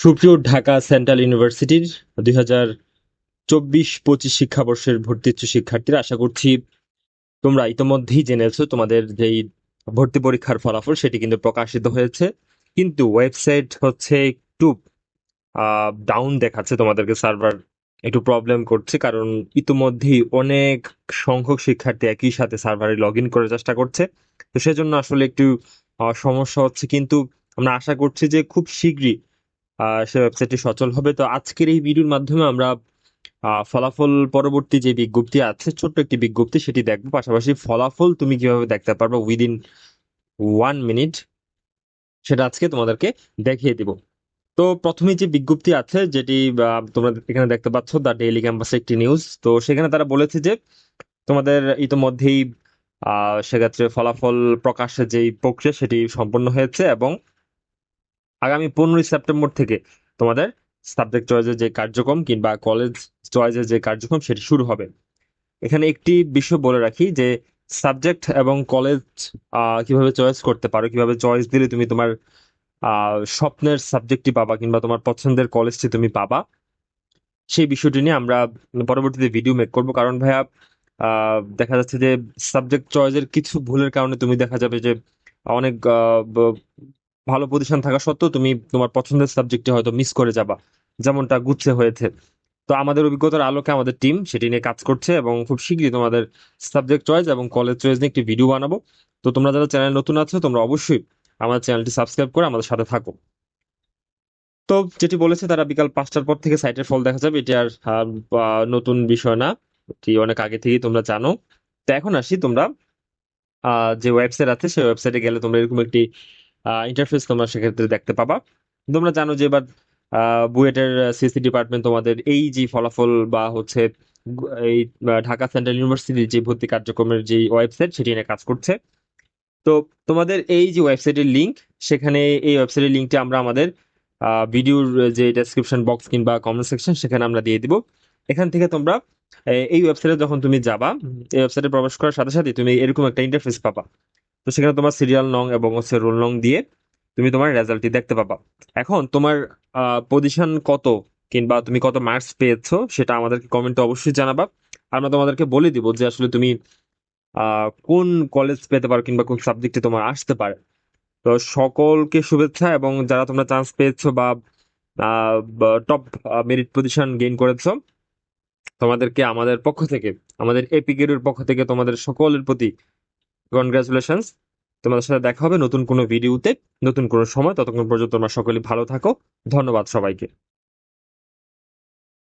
সুপ্রিয় ঢাকা সেন্ট্রাল ইউনিভার্সিটির দুই হাজার চব্বিশ পঁচিশ শিক্ষাবর্ষের ভর্তি ইচ্ছু শিক্ষার্থীরা, আশা করছি তোমরা ইতোমধ্যেই জেনেছো তোমাদের যেই ভর্তি পরীক্ষার ফলাফল, সেটি কিন্তু প্রকাশিত হয়েছে। কিন্তু ওয়েবসাইট হচ্ছে একটু ডাউন দেখাচ্ছে তোমাদেরকে, সার্ভার একটু প্রবলেম করছে, কারণ ইতোমধ্যেই অনেক সংখ্যক শিক্ষার্থী একই সাথে সার্ভারে লগ ইন করার চেষ্টা করছে। তো সেজন্য আসলে একটু সমস্যা হচ্ছে। কিন্তু আমরা আশা করছি যে খুব শীঘ্রই সে ওয়েবসাইটটি সচল হবে। তো আজকের এই ভিডিওর মাধ্যমে আমরা ফলাফল পরবর্তী যে বিজ্ঞপ্তি আছে, ছোট্ট একটি বিজ্ঞপ্তি, সেটি দেখব। পাশাপাশি ফলাফল তুমি কীভাবে দেখতে পারবে উইদিন ওয়ান মিনিট সেটা আজকে তোমাদেরকে দেখিয়ে দিব। তো প্রথমে যে বিজ্ঞপ্তি আছে, যেটি তোমরা এখানে দেখতে পাচ্ছ, দ্য ডেইলি ক্যাম্পাসে একটি নিউজ তো সেখানে তারা বলেছে যে, তোমাদের ইতোমধ্যেই সেক্ষেত্রে ফলাফল প্রকাশের যেই প্রক্রিয়া, সেটি সম্পন্ন হয়েছে এবং আগামী পনেরোই সেপ্টেম্বর থেকে তোমাদের সাবজেক্ট চয়েসের যে কার্যক্রম কিংবা কলেজ চয়েসের যে কার্যক্রম সেটি শুরু হবে। এখানে একটি বিষয় বলে রাখি যে সাবজেক্ট এবং কলেজ কীভাবে চয়েস করতে পারো, কীভাবে চয়েস দিলে তুমি তোমার স্বপ্নের সাবজেক্টটি পাবা কিংবা তোমার পছন্দের কলেজটি তুমি পাবা। সেই বিষয়টি নিয়ে আমরা পরবর্তীতে ভিডিও মেক করব। কারণ ভাইয়া দেখা যাচ্ছে যে সাবজেক্ট চয়েসের কিছু ভুলের কারণে তুমি দেখা যাবে যে অনেক ভালো পজিশন থাকা সত্ত্বেও তুমি তোমার পছন্দের সাবজেক্টটি হয়তো মিস করে যাবা। যেমনটা গুচ্ছে হয়েছে। তো আমাদের অভিজ্ঞতার আলোকে আমাদের টিম সেটি নিয়ে কাজ করছে এবং খুব শীঘ্রই তোমাদের সাবজেক্ট চয়েস এবং কলেজ চয়েস নিয়ে একটি ভিডিও বানাবো। তো তোমরা যারা চ্যানেল নতুন আছো, তোমরা অবশ্যই আমাদের চ্যানেলটি সাবস্ক্রাইব করে আমাদের সাথে থাকো। তো যেটি বলেছে, তারা বিকাল পাঁচটার পর থেকে সাইটের ফল দেখা যাবে। এটি আর নতুন বিষয় না। এটি অনেক আগে থেকেই তোমরা জানো। তো এখন আসি তোমরা যে ওয়েবসাইট আছে, সেই ওয়েবসাইটে গেলে তোমরা এরকম একটি ইন্টারফেস তোমরা সেক্ষেত্রে দেখতে পাবা। তোমরা জানো যে এবার বুয়েটের সিসি ডিপার্টমেন্ট তোমাদের এই যে ফলাফল বা হচ্ছে এই ঢাকা সেন্ট্রাল ইউনিভার্সিটির যে ভর্তি কার্যক্রমের যে ওয়েবসাইট সেটি নিয়ে কাজ করছে। তো তোমাদের এই যে ওয়েবসাইটের লিঙ্ক সেখানে এই ওয়েবসাইটের লিংকটি আমরা আমাদের ভিডিওর যে ডেসক্রিপশন বক্স কিংবা কমেন্ট সেকশন সেখানে আমরা দিয়ে দিব। এখান থেকে তোমরা এই ওয়েবসাইটে যখন তুমি যাবা, এই ওয়েবসাইটে প্রবেশ করার সাথে সাথে তুমি এরকম একটা ইন্টারফেস পাবা। তো সেখানে তোমার সিরিয়াল নং এবং হচ্ছে রোল নং দিয়ে তুমি তোমার রেজাল্টটি দেখতে পাবা। এখন তোমার পজিশন কত কিংবা তুমি কত মার্কস পেয়েছ সেটা আমাদেরকে কমেন্টে অবশ্যই জানাবা। আমরা তোমাদেরকে বলে দিব যে আসলে তুমি কোন কলেজ পেতে পারো কিংবা কোন সাবজেক্টে তোমার আসতে পারে। তো সকলকে শুভেচ্ছা এবং যারা তোমরা চান্স পেয়েছ বা টপ মেরিট পজিশন গেইন করেছ, তোমাদেরকে আমাদের পক্ষ থেকে, আমাদের এপিকের পক্ষ থেকে তোমাদের সকলের প্রতি কনগ্রাচুলেশনস তোমাদের সাথে দেখা হবে নতুন কোনো ভিডিওতে। নতুন কোনো সময়। ততক্ষণ পর্যন্ত তোমরা সকলে ভালো থাকো। ধন্যবাদ সবাইকে।